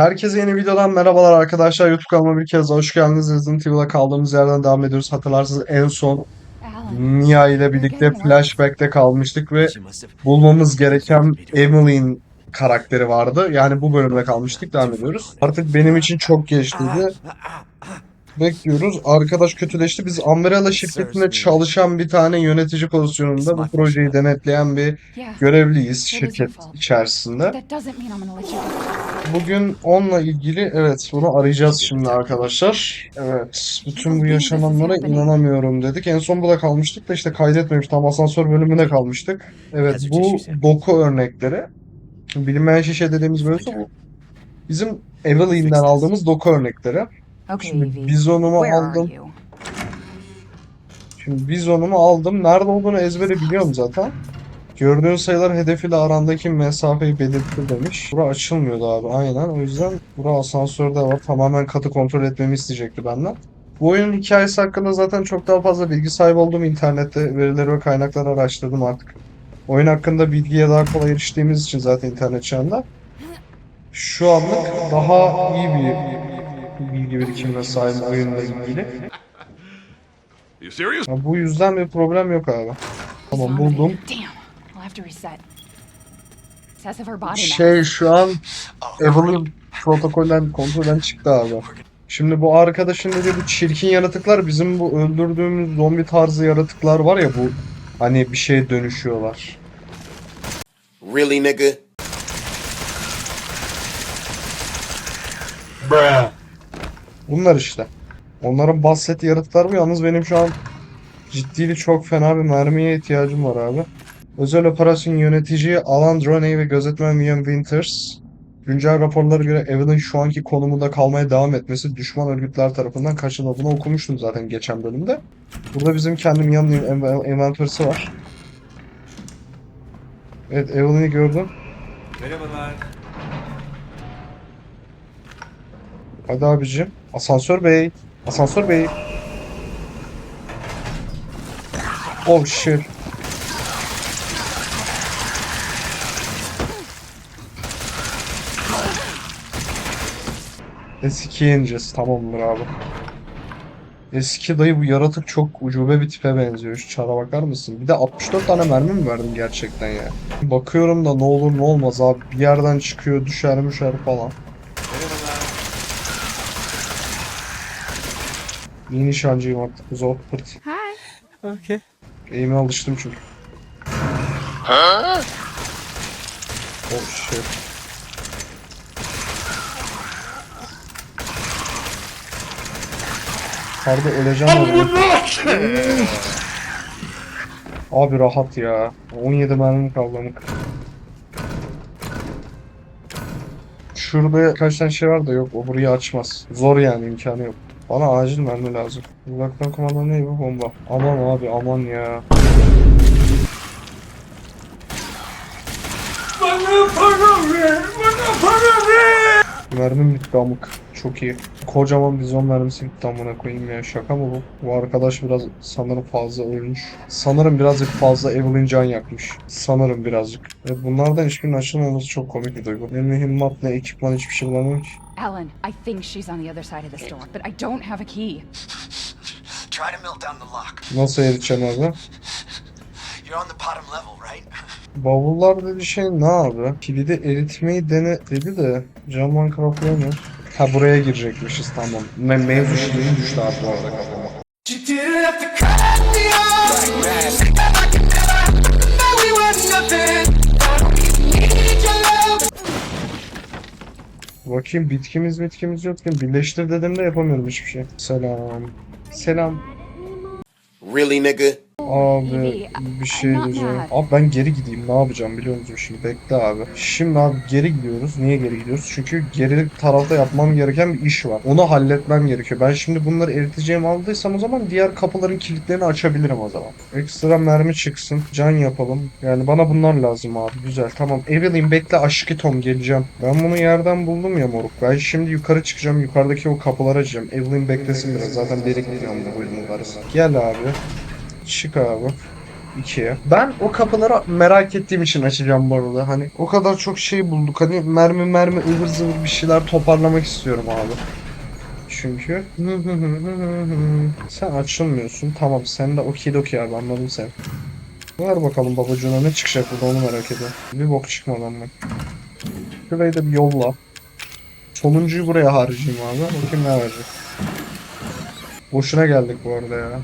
Herkese yeni videodan merhabalar arkadaşlar. YouTube kanalıma bir kez hoş geldiniz. Resident Evil'a kaldığımız yerden devam ediyoruz. Hatırlarsınız en son Mia ile birlikte flashback'te kalmıştık ve bulmamız gereken Emmeline karakteri vardı. Yani bu bölümde kalmıştık. Devam ediyoruz. Artık benim için çok geçtiydi. Bekliyoruz. Arkadaş kötüleşti. Biz Umbrella şirketinde çalışan bir tane yönetici pozisyonunda bu projeyi denetleyen bir görevliyiz şirket içerisinde. Bugün onunla ilgili evet bunu arayacağız şimdi arkadaşlar. Evet bütün bu yaşananlara inanamıyorum dedik. En son burada kalmıştık da işte kaydetmemiş tam asansör bölümünde kalmıştık. Evet bu doku örnekleri. Bilinmeyen şişe dediğimiz bölümse bu. Bizim Eveline'den aldığımız doku örnekleri. Okay, Şimdi bizonumu aldım. Şimdi bizonumu aldım. Nerede olduğunu ezbere biliyorum zaten. Gördüğün sayılar hedefiyle arandaki mesafeyi belirtir demiş. Bura açılmıyordu abi aynen. O yüzden bura asansörde var. Tamamen katı kontrol etmemi isteyecekti benden. Bu oyunun hikayesi hakkında zaten çok daha fazla bilgi sahibi oldum. İnternette verileri ve kaynakları araştırdım artık. Oyun hakkında bilgiye daha kolay eriştiğimiz için zaten internet çağında. Şu anlık daha iyi bir bilgi birikimine sahip oyunla ilgili. You serious? Ya bu yüzden bir problem yok abi. Tamam buldum. Şey şu an Evelyn protokolden kontrolden çıktı abi. Şimdi bu arkadaşın dediği bu çirkin yaratıklar bizim bu öldürdüğümüz zombi tarzı yaratıklar var ya bu hani bir şeye dönüşüyorlar. Really, nigga? Bunlar işte. Onların bahsettiği yaratıklar bu. Yalnız benim şu an ciddili çok fena bir mermiye ihtiyacım var abi. Özel operasyon yönetici Alan Droney ve gözetmen William Winters. Güncel raporlara göre Evelyn şu anki konumunda kalmaya devam etmesi düşman örgütler tarafından kaçırıldığını okumuştum zaten geçen bölümde. Burada bizim kendi Mia'nın en- envantörüsü var. Evet Evelyn'i gördüm. Merhabalar. Hadi abicim. Asansör bey. Asansör bey. Oh shit. Eski yeneceğiz. Tamamdır abi. Eski dayı bu yaratık çok ucube bir tipe benziyor. Şu çara bakar mısın? Bir de 64 tane mermi mi verdim gerçekten ya? Bakıyorum da ne olur ne olmaz abi. Bir yerden çıkıyor düşer müşer falan. İyi nişancıyım artık. Zor pırt. Hi. Eğime alıştım çünkü. Oh shit. Harbi öleceğim abi. Abi rahat ya. 17 mermim kaldı amık. Şurada kaç tane şey var da yok o burayı açmaz. Zor yani imkanı yok. Bana acil mermi lazım. Uzaktan kumanda ne bu bomba? Aman abi aman ya. Mermim bitti amık. Çok iyi. Kocaman bizon mermisi bitti amına koyayım ya. Şaka mı bu? Bu arkadaş biraz sanırım fazla ölmüş. Sanırım birazcık fazla Evelyn can yakmış. Sanırım birazcık. Ve bunlardan hiçbirinin açılmaması çok komik bir duygu. Ne mühimmat ne ekipman hiçbir şey bulamıyorum ki. Alan, I think she's on the other side of this door, but I don't have a key. Try to melt down the lock. Nasıl eriteceğim abi? You're on the bottom level, right? Bavullar dedi şey ne abi? Kilidi eritmeyi dene dedi de camdan kaplayamıyor. Ha buraya girecekmişiz tamam. Me mevzu şirin düştü abi bu arada kafama. You Bakayım bitkimiz bitkimiz yokken birleştir dediğimde yapamıyorum hiçbir şey. Selam. Selam. Really, nigga? Abi bir şey diyeceğim. Abi ben geri gideyim ne yapacağım biliyor musun şimdi bekle abi. Şimdi abi geri gidiyoruz. Niye geri gidiyoruz? Çünkü geri tarafta yapmam gereken bir iş var. Onu halletmem gerekiyor. Ben şimdi bunları eriteceğim aldıysam o zaman diğer kapıların kilitlerini açabilirim o zaman. Ekstra mermi çıksın. Can yapalım. Yani bana bunlar lazım abi. Güzel tamam. Evelyn bekle aşkı Tom geleceğim. Ben bunu yerden buldum ya moruk. Ben şimdi yukarı çıkacağım. Yukarıdaki o kapıları açacağım. Evelyn beklesin biraz. Zaten biri gidiyorum bu bölümün. Gel abi. Çık abi. ikiye. Ben o kapıları merak ettiğim için açacağım bu arada. Hani o kadar çok şey bulduk. Hani mermi mermi ıvır zıvır bir şeyler toparlamak istiyorum abi. Çünkü sen açılmıyorsun. Tamam sen de okidoki abi anladım sen. Ver bakalım babacığına ne çıkacak burada onu merak ediyorum. Bir bok çıkmadan bak. Şurayı da bir yolla. Sonuncuyu buraya harcayayım abi. Bakayım ne verecek. Boşuna geldik bu arada ya.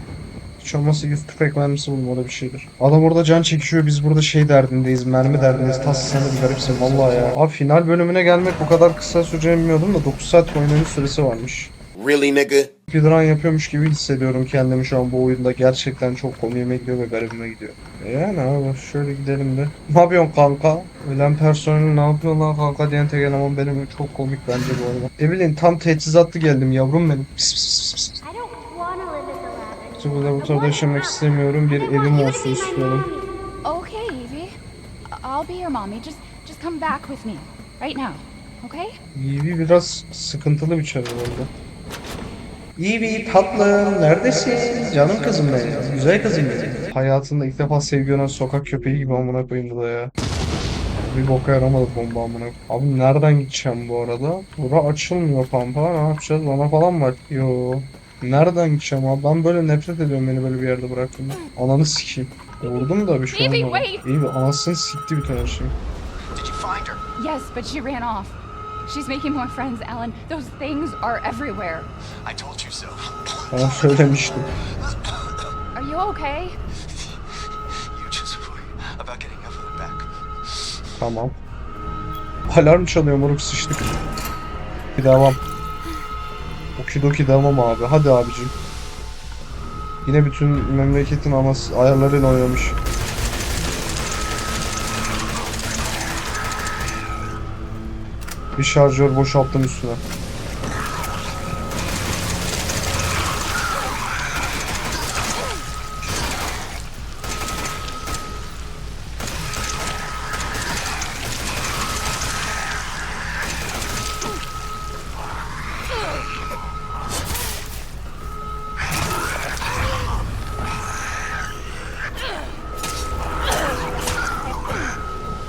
Hiç olmazsa 100 tüfek mermisi bulmalı bir şeydir. Adam orada can çekişiyor biz burada şey derdindeyiz mermi derdindeyiz. Tas sen de bir garipsin vallahi ya. Abi final bölümüne gelmek bu kadar kısa süreceğini bilmiyordum da 9 saat oynanış süresi varmış. Really, nigga? Speedrun yapıyormuş gibi hissediyorum kendimi şu an bu oyunda. Gerçekten çok komiğime gidiyor ve garibime gidiyor. E Yani abi şöyle gidelim de. Ne yapıyorsun kanka? Ölen personel ne yapıyor lan kanka diyen tek eleman benim. Çok komik bence bu arada. Evelyn tam teçhizatlı geldim yavrum benim. Pis pis pis pis. I don't want to live lab. Bu laboratuvarda yaşamak istemiyorum. Bir evim olsun istiyorum. Okay, Evie. I'll be your mommy. Just just come back with me. Right now. Okay? Evie biraz sıkıntılı bir çare oldu. Evie tatlım neredesin? Canım kızım benim. Güzel kızım benim. Hayatında ilk defa sevgi gören sokak köpeği gibi amına koyayım da ya. Bir boka yaramadı bomba amına. Abi nereden gideceğim bu arada? Bura açılmıyor pampa. Ne yapacağız? Bana falan mı? Yo. Nereden gideceğim abi? Ben böyle nefret ediyorum beni böyle bir yerde bıraktığında. Ananı sikeyim. Vurdum da bir şey olmadı. İyi bir anasını sikti bütün her şey. Did you find her? Yes, but she ran off. She's making more friends, Alan. Those things are everywhere. I told you so. Sana söylemiştim. Are you okay? You just worry about getting Evelyn back. Tamam. Alarm çalıyor moruk sıçtık. Bir devam. Okidoki devam abi. Hadi abicim. Yine bütün memleketin anası ayarlarıyla oynamış. Bir şarjör boşalttım üstüne.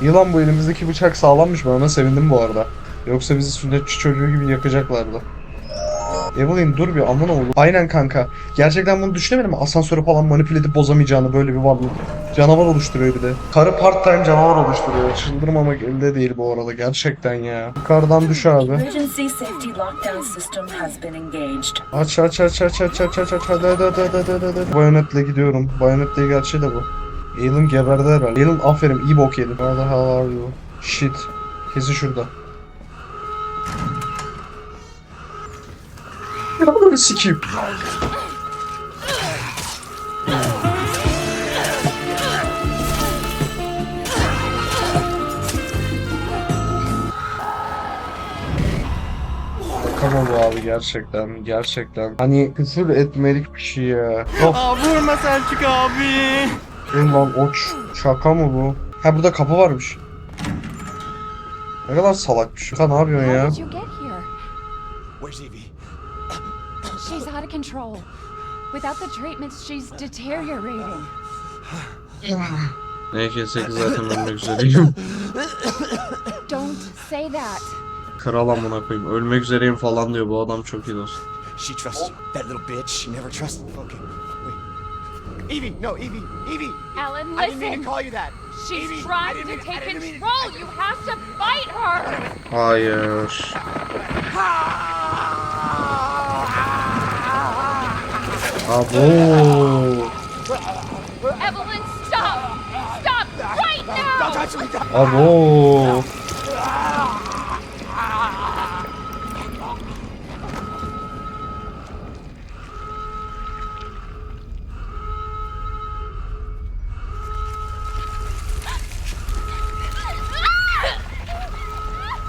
Yılan bu elimizdeki bıçak sağlammış ben ona sevindim bu arada. Yoksa bizi sünnetçi çocuğu gibi yakacaklardı. Evelyn dur bir aman oğlum. Aynen kanka. Gerçekten bunu düşünemedim mi? Asansörü falan manipüle edip bozamayacağını böyle bir varlık. Canavar oluşturuyor bir de. Karı part time canavar oluşturuyor. Çıldırmamak elde değil bu arada gerçekten ya. Yukarıdan düş abi. Emergency safety lockdown system has been engaged. Aç aç aç aç aç aç aç aç hadi hadi hadi hadi hadi hadi. Bayonetle gidiyorum. Bayonetle gerçeği de bu. Alan geberdi herhalde. Alan aferin iyi bok yedin. Where the hell are you? Shit. Kesin şurada. Yavrum mı bu abi gerçekten gerçekten. Hani küfür etmelik bir şey ya. Of. vurma Selçuk abi. Ulan oç. Şaka mı bu? Ha burada kapı varmış. Ne kadar salakmış. Ha ne yapıyorsun ya? Where's Evie? She's out of control. Without the treatments, she's deteriorating. NK8 zaten ölmek üzereyim. Don't say that. Kral amına koyayım. Ölmek üzereyim falan diyor. Bu adam çok iyi dostum. She trusts you. That little bitch. She never trusts. Okay. Wait. Evie, no, Evie, Evie. Alan, listen. I didn't mean to call you that. She's Evie, I trying didn't to mean- take didn't mean- control. You have to fight her. Oh Hayır. Abo. Evelyn, stop! Stop right now! Don't touch me. don't- Abo.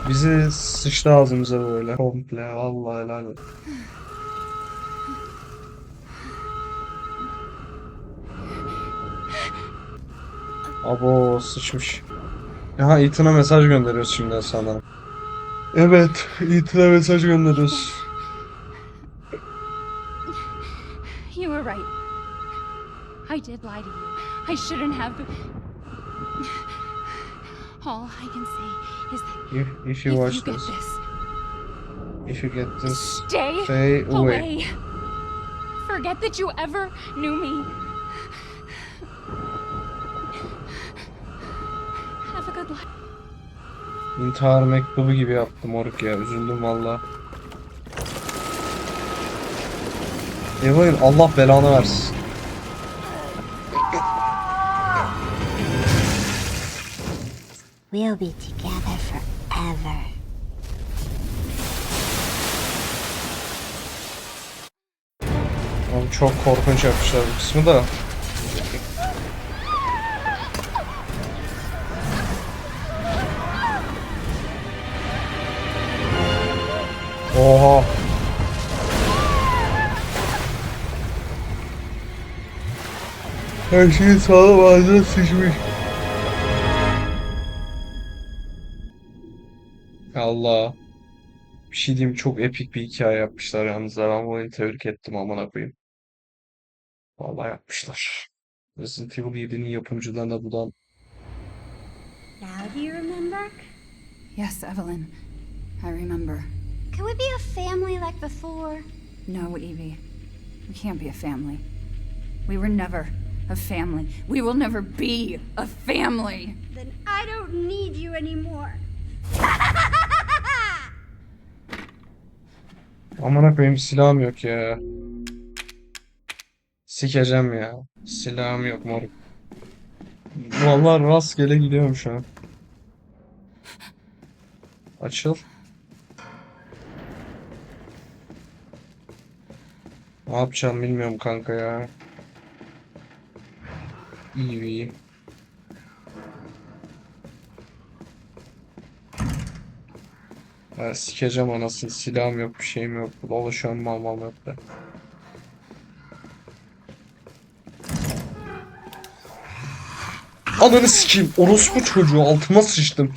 Bizi sıçtı ağzımıza böyle. Komple vallahi helal olsun. Abo sıçmış. Aha Ethan'a mesaj gönderiyoruz şimdi sanırım. Evet, Ethan'a mesaj gönderiyoruz. You were right. I did lie to you. I shouldn't have. All I can say If, if you if watch this, this, if you get this, stay, stay away. away. Forget that you ever knew me. Have a good life. İntihar mektubu gibi yaptım moruk ya. Üzüldüm valla. Evelyn Allah belanı versin. We'll be together forever. Abi çok korkunç yapmışlar bu kısmı da. Oha. Her şey sağlam ağzına sıçmış. Allah. Bir şey diyeyim çok epik bir hikaye yapmışlar yalnız. Ben bu oyunu tebrik ettim amına koyayım. Vallahi yapmışlar. Resident Evil 7'nin yapımcılarına buradan Now do you remember? Yes, Evelyn. I remember. Can we be a family like before? No, Evie. We can't be a family. We were never a family. We will never be a family. Then I don't need you anymore. Amına koyayım silahım yok ya. Sikeceğim ya. Silahım yok moruk. Vallahi rastgele gidiyorum şu an. Açıl. Ne yapacağım bilmiyorum kanka ya. İyi iyi. Ben sikeceğim anasını. Silahım yok, bir şeyim yok. Dolaşıyorum mal mal yok da. Ananı sikeyim. Orospu çocuğu altıma sıçtım.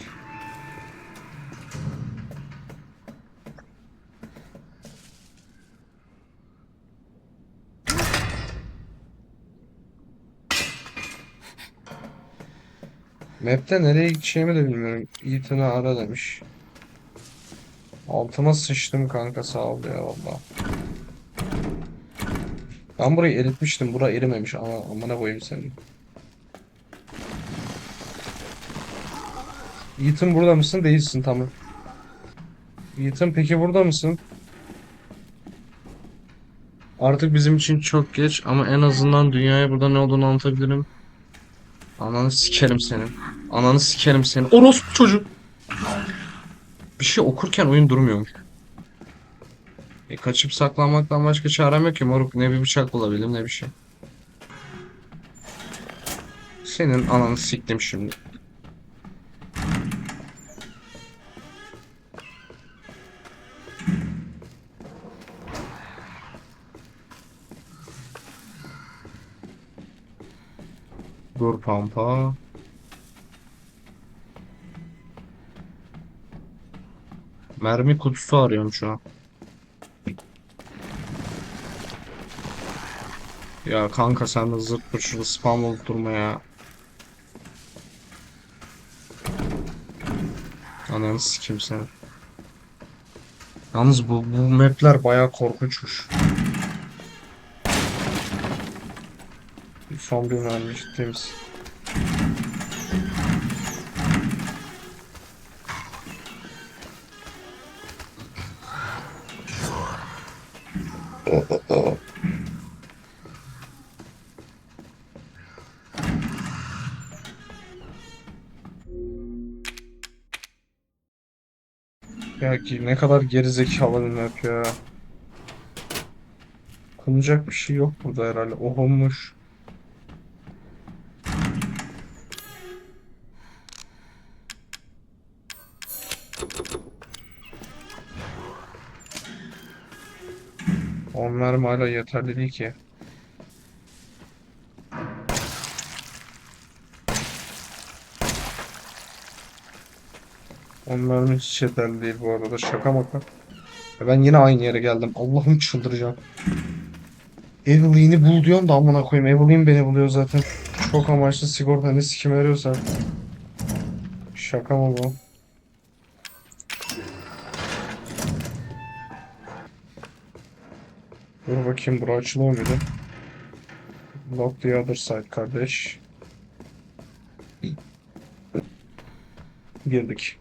Map'te nereye gideceğimi de bilmiyorum. Ethan'ı ara demiş. Altıma sıçtım kanka sağ ol ya valla. Ben burayı eritmiştim. Bura erimemiş ama amına koyayım seni. Ethan burada mısın? Değilsin tamam. Ethan peki burada mısın? Artık bizim için çok geç ama en azından dünyaya burada ne olduğunu anlatabilirim. Ananı sikerim senin. Ananı sikerim senin. Orospu çocuk. Bir şey okurken oyun durmuyormuş. E kaçıp saklanmaktan başka çarem yok ki moruk. Ne bir bıçak bulabildim ne bir şey. Senin ananı siktim şimdi. Dur pampa. Mermi kutusu arıyorum şu an. Ya kanka sen de zırt pırt şurada spam olup durma ya. Ananı sikim sen. Yalnız bu, bu mapler bayağı korkunçmuş. Son bir mermi ciddi Ya ki ne kadar gerizekalı bir map ya. Konacak bir şey yok burada herhalde. Ohunmuş. On mermi hala yeterli değil ki. On mermi hiç yeterli değil bu arada. Şaka maka. Ben yine aynı yere geldim. Allah'ım çıldıracağım. Evelyn'i bul diyorum da amına koyayım. Evelyn beni buluyor zaten. Çok amaçlı sigorta ne sikim veriyorsa. Şaka mı bu? Dur bakayım bura açılıyor muydu? Lock the other side kardeş. Girdik.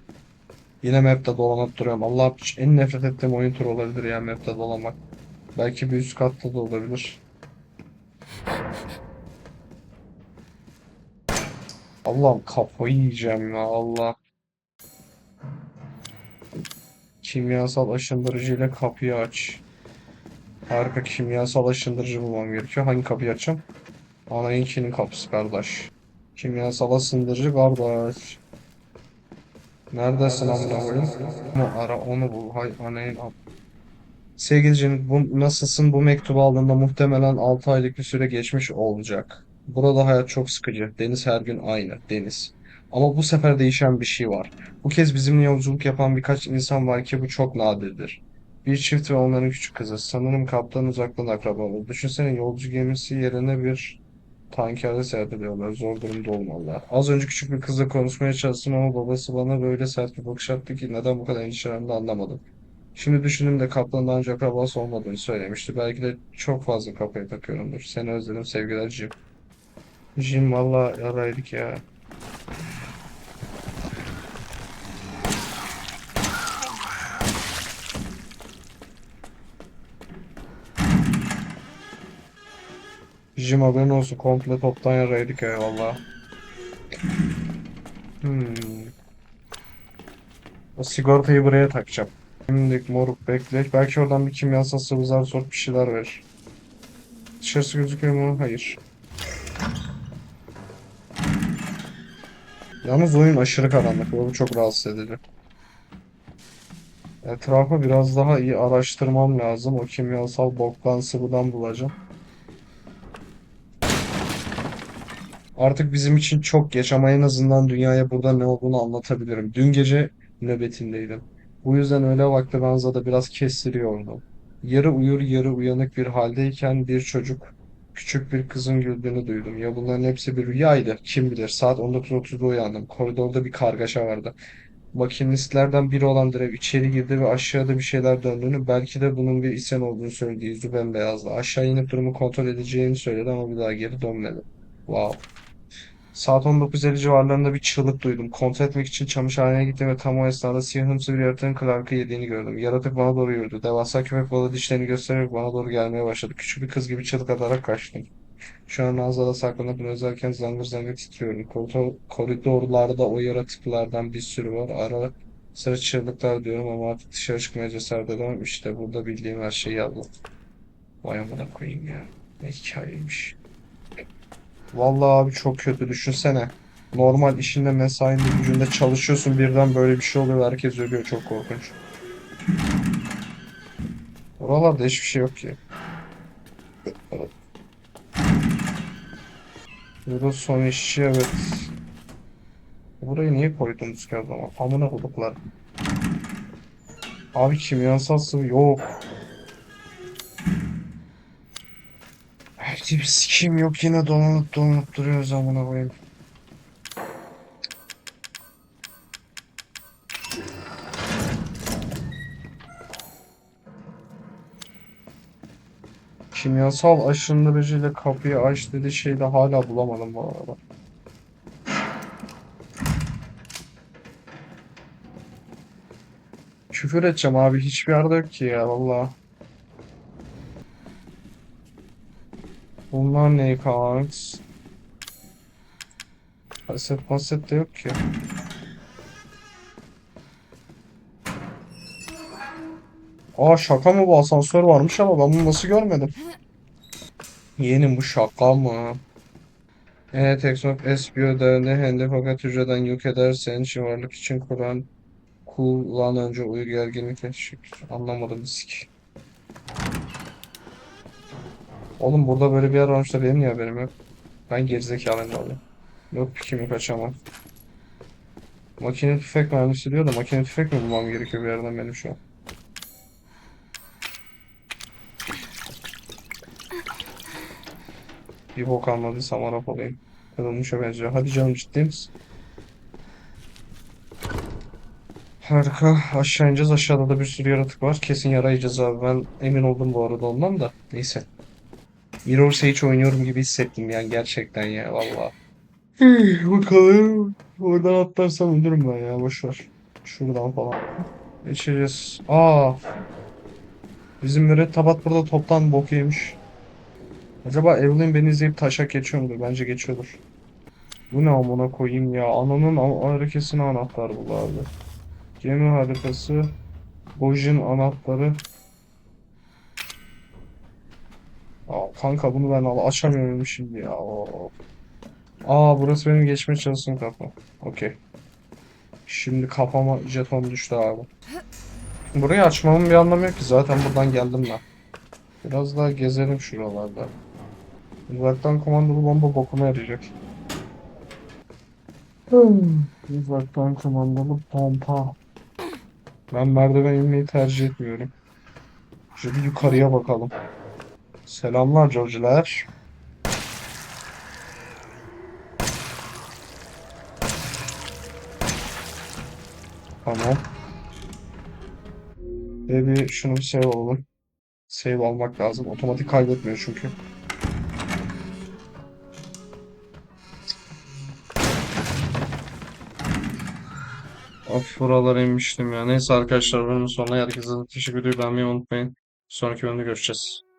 Yine map'te dolanıp duruyorum. Allah en nefret ettiğim oyun turu olabilir ya map'te dolanmak. Belki bir üst katta da olabilir. Allah'ım kafayı yiyeceğim ya Allah. Kimyasal aşındırıcı ile kapıyı aç. Harika kimyasal aşındırıcı bulmam gerekiyor. Hangi kapıyı açacağım? Anayınkinin kapısı kardeş. Kimyasal aşındırıcı kardeş. Neredesin amına koyayım? Ara onu bul. Hay anayın am- Sevgili Cem, bu nasılsın? Bu mektubu aldığında muhtemelen 6 aylık bir süre geçmiş olacak. Burada hayat çok sıkıcı. Deniz her gün aynı. Deniz. Ama bu sefer değişen bir şey var. Bu kez bizimle yolculuk yapan birkaç insan var ki bu çok nadirdir. Bir çift ve onların küçük kızı. Sanırım kaptan uzaktan akrabaları. Düşünsene yolcu gemisi yerine bir tankerde seyahat ediyorlar. Zor durumda olmalılar. Az önce küçük bir kızla konuşmaya çalıştım ama babası bana böyle sert bir bakış attı ki neden bu kadar endişelendi anlamadım. Şimdi düşündüm de kaptanın daha önce akrabası olmadığını söylemişti. Belki de çok fazla kafaya takıyorumdur. Seni özledim sevgiler Jim. Jim valla yaraydık ya. Jim haberin olsun komple toptan yaraydık ya valla. Hmm. O sigortayı buraya takacağım. Şimdilik moruk bekle. Belki oradan bir kimyasal sıvı zar sort bir şeyler verir. Dışarısı gözüküyor mu? Hayır. Yalnız oyun aşırı karanlık. Bu çok rahatsız edici. Etrafı biraz daha iyi araştırmam lazım. O kimyasal boktan sıvıdan bulacağım. Artık bizim için çok geç ama en azından dünyaya burada ne olduğunu anlatabilirim. Dün gece nöbetindeydim. Bu yüzden öğle vakti Ranza'da biraz kestiriyordum. Yarı uyur yarı uyanık bir haldeyken bir çocuk, küçük bir kızın güldüğünü duydum. Ya bunların hepsi bir rüyaydı. Kim bilir. Saat 19.30'da uyandım. Koridorda bir kargaşa vardı. Makinistlerden biri olan Drev içeri girdi ve aşağıda bir şeyler döndüğünü, belki de bunun bir isyan olduğunu söyledi. Yüzü bembeyazdı. Aşağı inip durumu kontrol edeceğini söyledi ama bir daha geri dönmedi. Wow. Saat 19.50 civarlarında bir çığlık duydum. Kontrol etmek için çamaşırhaneye gittim ve tam o esnada siyahımsı bir yaratığın Clark'ı yediğini gördüm. Yaratık bana doğru yürüdü. Devasa köpek balığı dişlerini göstererek bana doğru gelmeye başladı. Küçük bir kız gibi çığlık atarak kaçtım. Şu an Nazlı'da saklanıp özlerken zangır zangır titriyorum. Koridor, koridorlarda o yaratıklardan bir sürü var. Ara sıra çığlıklar diyorum ama artık dışarı çıkmaya cesaret edemem. İşte burada bildiğim her şeyi yazdım. Vay amına koyayım ya. Ne hikayeymiş. Vallahi abi çok kötü düşünsene. Normal işinde mesainde gücünde çalışıyorsun birden böyle bir şey oluyor herkes ölüyor çok korkunç. Oralarda hiçbir şey yok ki. Burada son işçi evet. Burayı niye koydunuz ki o zaman? Amına koduklar. Abi kimyasal sıvı yok. Bir sikim yok yine dolanıp dolanıp duruyoruz amına koyayım. Kimyasal aşındırıcıyla kapıyı aç dedi şeyi de hala bulamadım bu arada. Küfür edeceğim abi hiçbir yerde yok ki ya valla. Bunlar ne kanks? Kaset paset de yok ki. Aa şaka mı bu asansör varmış ama ben bunu nasıl görmedim? Yeğenim bu şaka mı? Evet, Exof SBO değerli hende fakat hücreden yok edersen şımarlık için Kur'an kullan önce uyu gerginlik eşik. Anlamadım sik. Oğlum burada böyle bir yer varmış da benim niye haberim yok? Ben gerizekalıyım abi. Yok kimi kaçamam. Makine tüfek mermisi diyor da makine tüfek mi bulmam gerekiyor bir yerden benim şu an? Bir bok almadıysam Arap olayım. Kırılmışa benziyor. Hadi canım ciddi misin? Harika. Aşağı ineceğiz. Aşağıda da bir sürü yaratık var. Kesin yarayacağız abi. Ben emin oldum bu arada ondan da. Neyse. Mirror's Edge oynuyorum gibi hissettim yani gerçekten ya valla. Bakalım. Oradan atlarsam ölürüm ben ya. Boşver. Şuradan falan. Geçeceğiz. Aa. Bizim mürettebat burada toptan bok yemiş. Acaba Evelyn beni izleyip taşak geçiyor mudur? Bence geçiyordur. Bu ne amına koyayım ya. Ananın harekesine anahtar bul abi. Gemi haritası. Bojin anahtarı. Aa, kanka bunu ben al açamıyorum şimdi ya. Aa burası benim geçmeye çalıştığım kapı. Okey. Şimdi kafama jeton düştü abi. Burayı açmamın bir anlamı yok ki. Zaten buradan geldim ben. Biraz daha gezelim şuralarda. Uzaktan komandolu bomba bokuma yarayacak. Hmm, Uzaktan komandolu pompa. Ben merdiven inmeyi tercih etmiyorum. Şöyle yukarıya bakalım. Selamlar George'ler. Tamam. Ve bir şunu bir save alalım. Save almak lazım. Otomatik kaydetmiyor çünkü. Of buralara inmiştim ya. Neyse arkadaşlar bölümün sonuna herkese teşekkür ediyorum. Beğenmeyi unutmayın. Sonraki bölümde görüşeceğiz.